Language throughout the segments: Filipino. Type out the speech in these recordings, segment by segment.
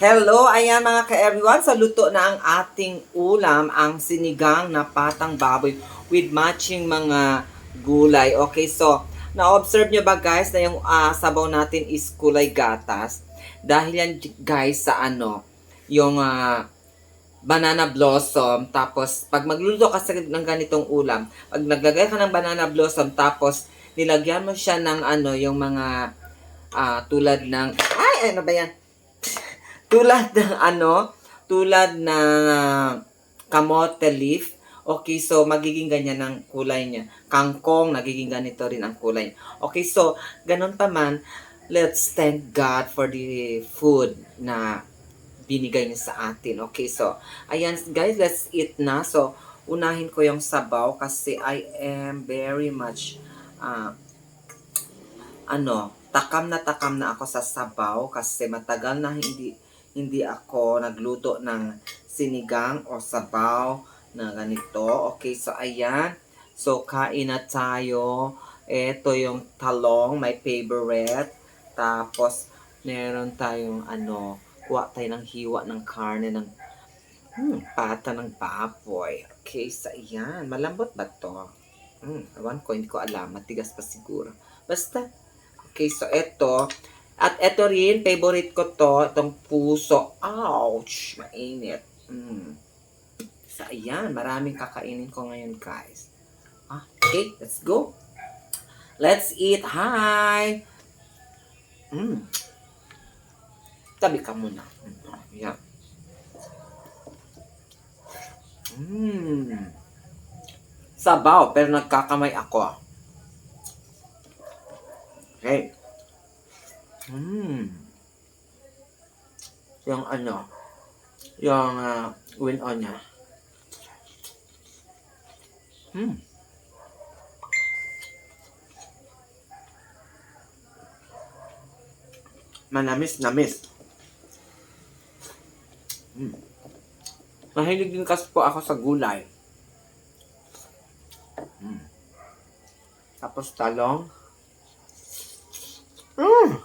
Hello, ayan mga ka-everyone. Sa luto na ang ating ulam, ang sinigang na patang baboy with matching mga gulay. Okay, so, na-observe nyo ba guys na yung ah, sabaw natin is kulay gatas? Dahil yan guys sa ano, yung ah, banana blossom. Tapos, pag magluluto ka ng ganitong ulam, pag naglagay ka ng banana blossom, tapos nilagyan mo siya ng ano, yung mga ah, tulad ng, ay, ano ba yan? Tulad ng ano, tulad ng kamote leaf. Okay, so magiging ganyan ang kulay niya. Kangkong, nagiging ganito rin ang kulay. Okay, so ganun pa man, let's thank God for the food na binigay niya sa atin. Okay, so ayan guys, let's eat na. So unahin ko yung sabaw kasi I am very much ah, ano, takam na takam na ako sa sabaw kasi matagal na hindi hindi ako nagluto ng sinigang o sabaw na ganito. Okay, so ayan. So kain na tayo. Ito yung talong, my favorite. Tapos meron tayong ano, kuha tayo ng hiwa ng karne ng hmm, pata ng baboy. Okay, so ayan. Malambot ba to? Hmm, ewan ko, hindi ko alam. Matigas pa siguro. Basta, Okay, so ito. At ito rin, favorite ko to, itong puso. Ouch! Mainit. Mm. So, ayan. Maraming kakainin ko ngayon, guys. Ah, okay, let's go. Let's eat. Hi! Mm. Tabi ka muna. Mm, Yan. Mm. Sabaw, pero nagkakamay ako. Okay. Mm. Yung ano, yung uh, win-on niya. Mm. Manamis, namis. Mm. Mahilig din kasi po ako sa gulay. Mm. Tapos talong. Mm.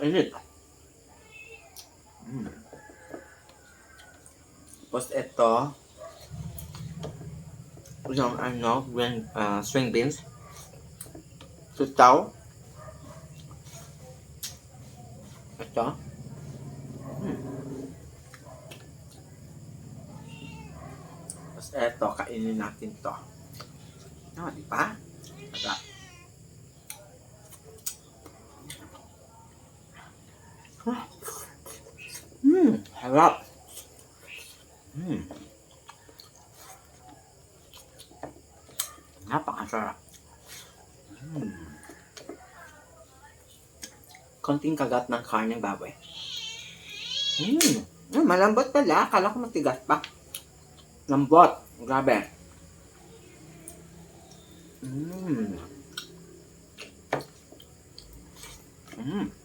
Init. Mm. Tapos ito, yung ano, green, uh, string beans. Tutaw. Ito. Mm. Ito, kainin natin to. Ah, di ba? Sarap. Harap. Hmm. Napakasarap. Hmm. Konting kagat ng karne ng baboy. Hmm. Hmm, malambot pala. Akala ko matigas pa. Lambot. Grabe. Hmm. Hmm.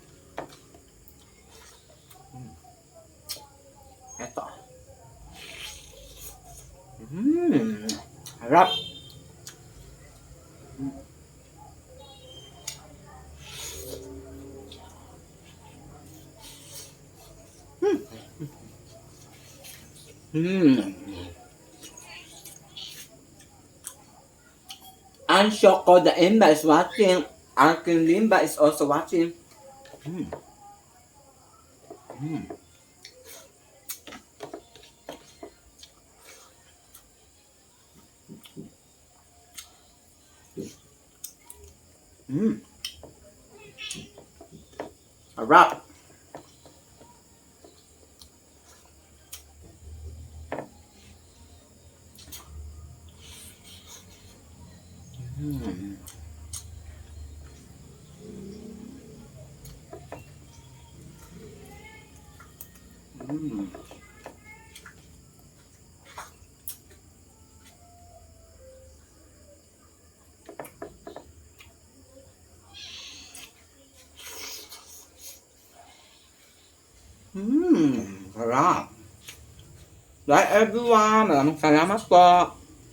And Shoko the Imba is watching. Arkin Limba is also watching. Mmm. Harap. Mm. Mmm, sarap. Bye everyone. Maraming salamat po.